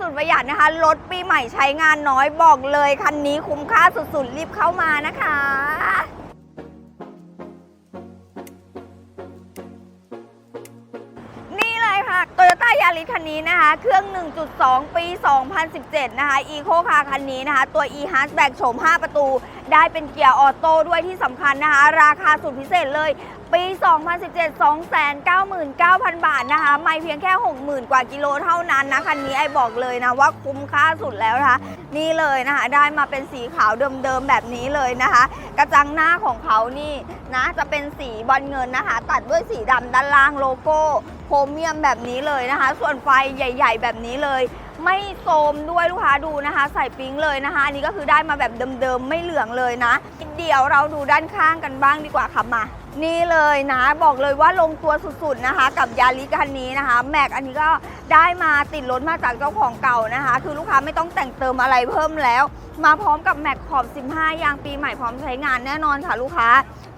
สุดประหยัดนะคะรถปีใหม่ใช้งานน้อยบอกเลยคันนี้คุ้มค่าสุดๆ รีบเข้ามานะคะ Toyota Yaris คันนี้นะคะ เครื่อง 1.2 ปี 2017 นะคะ Eco Car คันนี้นะคะ ตัว e Hatchback โฉม 5 ประตู ได้เป็นเกียร์ออโต้ด้วยที่สำคัญนะคะ ราคาสุดพิเศษเลย ปี 2017 299,000 บาทนะคะ ไม่เพียงแค่ 60,000 กว่ากิโลเท่านั้นนะ คันนี้ไอบอกเลยนะว่าคุ้มค่าสุดแล้วนะคะ นี่เลยนะคะ ได้มาเป็นสีขาวเดิมๆแบบนี้เลยนะคะ กระจังหน้าของเขานี่นะจะเป็นสีบอลเงินนะคะ ตัดด้วยสีดำด้านล่างโลโก้ รเมียมแบบนี้เลยนะคะ ส่วนไฟใหญ่ ๆ แบบนี้เลย ไม่โทมด้วยลูกค้าดูนะคะ ใส่ปิ๊งเลยนะคะ อันนี้ก็คือได้มาแบบเดิมๆไม่เหลืองเลยนะ เดี๋ยวเราดูด้านข้างกันบ้างดีกว่าค่ะมานี่เลยนะบอกเลยว่าลงตัวสุดๆนะคะ กับยาริคันนี้นะคะแม็กอันนี้ก็ได้มาติดรถมาจากเจ้าของเก่านะคะ คือลูกค้าไม่ต้องแต่งเติมอะไรเพิ่มแล้ว มาพร้อมกับแม็กขอบ 15 ยางปีใหม่พร้อมใช้งานแน่นอนค่ะลูกค้า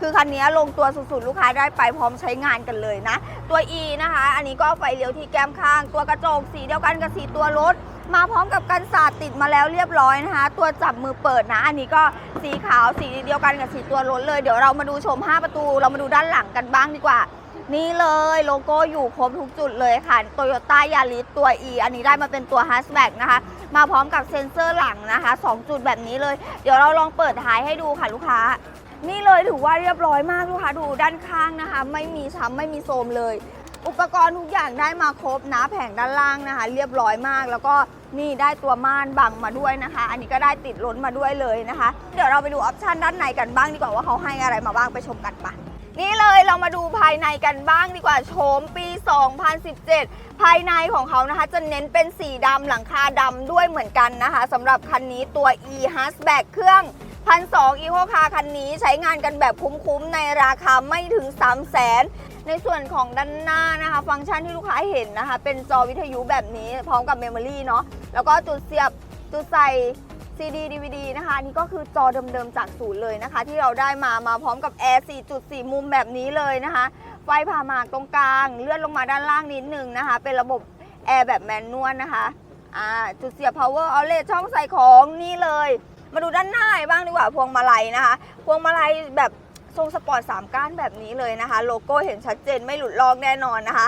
คือคันนี้ลงตัวสุดๆ ลูกค้าได้ไปพร้อมใช้งานกันเลยนะ ตัว E นะคะ อันนี้ก็ไฟเลี้ยวที่แก้มข้าง ตัวกระจกสีเดียวกันกับสีตัวรถ มาพร้อมกับกันสาดติดมาแล้วเรียบร้อยนะคะ ตัวจับมือเปิดนะ อันนี้ก็สีขาวสีเดียวกันกับสีตัวรถเลย เดี๋ยวเรามาดูชม 5 ประตู เรามาดูด้านหลังกันบ้างดีกว่า นี่เลยโลโก้อยู่ครบทุกจุดเลยค่ะ Toyota Yaris ตัว E อันนี้ได้มาเป็นตัว Hatchback นะคะ มาพร้อมกับเซ็นเซอร์หลังนะคะ 2 จุดแบบนี้เลย เดี๋ยวเราลองเปิดท้ายให้ดูค่ะลูกค้า นี่เลยถือว่าเรียบร้อยมากลูกค้าดูด้านข้างนะคะ ไม่มีช้ำไม่มีโทมเลย อุปกรณ์ทุกอย่างได้มาครบนะแผงด้านล่างนะคะ เรียบร้อยมากแล้วก็นี่ได้ตัวม่านบังมาด้วยนะคะ อันนี้ก็ได้ติดล้นมาด้วยเลยนะคะ เดี๋ยวเราไปดูออปชันด้านในกันบ้างดีกว่าว่าเขาให้อะไรมาบ้างไปชมกันปะ นี่เลยเรามาดูภายในกันบ้างดีกว่าโฉมปี 2017 ภายในของเขานะคะ จะเน้นเป็นสีดำหลังคาดำด้วยเหมือนกันนะคะสำหรับคันนี้ตัว e Hatchback เครื่องพันสองอีโคคาคันนี้ใช้งานกันแบบคุ้มๆในราคาไม่ถึง 3 0 0แสนในส่วนของด้านหน้านะคะ ฟังก์ชันที่ลูกค้าเห็นนะคะ เป็นจอวิทยุแบบนี้พร้อมกับเมมโมรี่เนาะแล้วก็จุดเสียบจุดใส่ CD DVD นะคะนนี่ก็คือจอเดิมๆจากศูนย์เลยนะคะ ที่เราได้มามาพร้อมกับแอร์4.4 มุมแบบนี้เลยนะคะ ไฟผ่าหมากตรงกลาง เลื่อนลงมาด้านล่างนิดนึงนะคะ เป็นระบบแอร์แบบแมนนวลนะคะอ่าจุดเสียบ power outlet ช่องใส่ของนี่เลย มาดูด้านหน้าบ้างดีกว่าพวงมาลัยนะคะ พวงมาลัยแบบทรงสปอร์ต3ก้านแบบนี้เลยนะคะ โลโก้เห็นชัดเจนไม่หลุดลอกแน่นอนนะคะ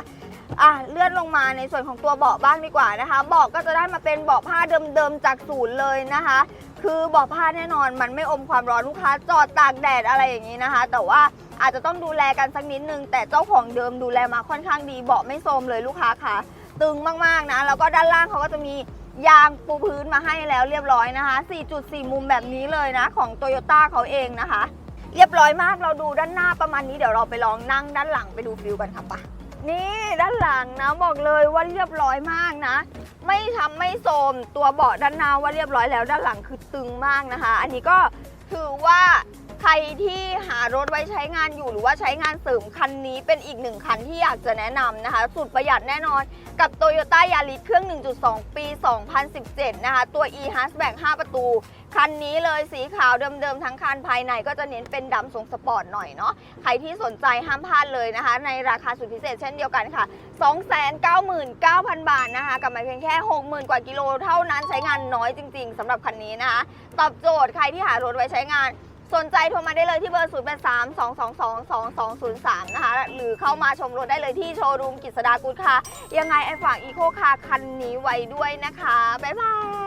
อะเลื่อนลงมาในส่วนของตัวเบาะบ้างดีกว่านะคะเบาะก็จะได้มาเป็นเบาะผ้าเดิมๆจากศูนย์เลยนะคะ คือเบาะผ้าแน่นอนมันไม่อมความร้อนลูกค้าจอดตากแดดอะไรอย่างนี้นะคะ แต่ว่าอาจจะต้องดูแลกันสักนิดนึง แต่เจ้าของเดิมดูแลมาค่อนข้างดีเบาะไม่โทรมเลยลูกค้าค่ะ ตึงมากๆนะแล้วก็ด้านล่างเขาก็จะมียางปูพื้นมาให้แล้วเรียบร้อยนะคะ 4.4 มุมแบบนี้เลยนะ ของ t o y ยต้าเขาเองนะคะ เรียบร้อยมากเราดูด้านหน้าประมาณนี้เดี๋ยวเราไปลองนั่งด้านหลังไปดูฟิลกันค่ะปะ นี่ด้านหลังนะบอกเลยว่าเรียบร้อยมากนะ ไม่ทำไม่โทมตัวเบาะด้านหน้าว่าเรียบร้อยแล้วด้านหลังคือตึงมากนะคะ อันนี้ก็ถือว่า ใครที่หารถไว้ใช้งานอยู่หรือว่าใช้งานเสริมคันนี้เป็นอีกหนึ่งคันที่อยากจะแนะนำนะคะ สุดประหยัดแน่นอนกับ Toyota Yaris เครื่อง 1.2 ปี 2017 นะคะ ตัว e Hatchback 5 ประตู คันนี้เลยสีขาวเดิมๆ ทั้งคันภายในก็จะเน้นเป็นดำทรงสปอร์ตหน่อยเนาะใครที่สนใจห้ามพลาดเลยนะคะ ในราคาสุดพิเศษเช่นเดียวกันค่ะ 299,000 บาทนะคะกับมาเพียงแค่ 60,000 กว่ากิโลเท่านั้นใช้งานน้อยจริง ๆสำหรับคันนี้นะคะ ตอบโจทย์ใครที่หารถไว้ใช้งาน สนใจโทรมาได้เลยที่เบอร์ 0 8 3 2 2 2 2 2 0 3 นะคะ หรือเข้ามาชมรถได้เลยที่โชว์รูมกิษดากุลค่ะ ยังไงไอฝากอีโคคาคันนี้ไว้ด้วยนะคะ บ๊ายบาย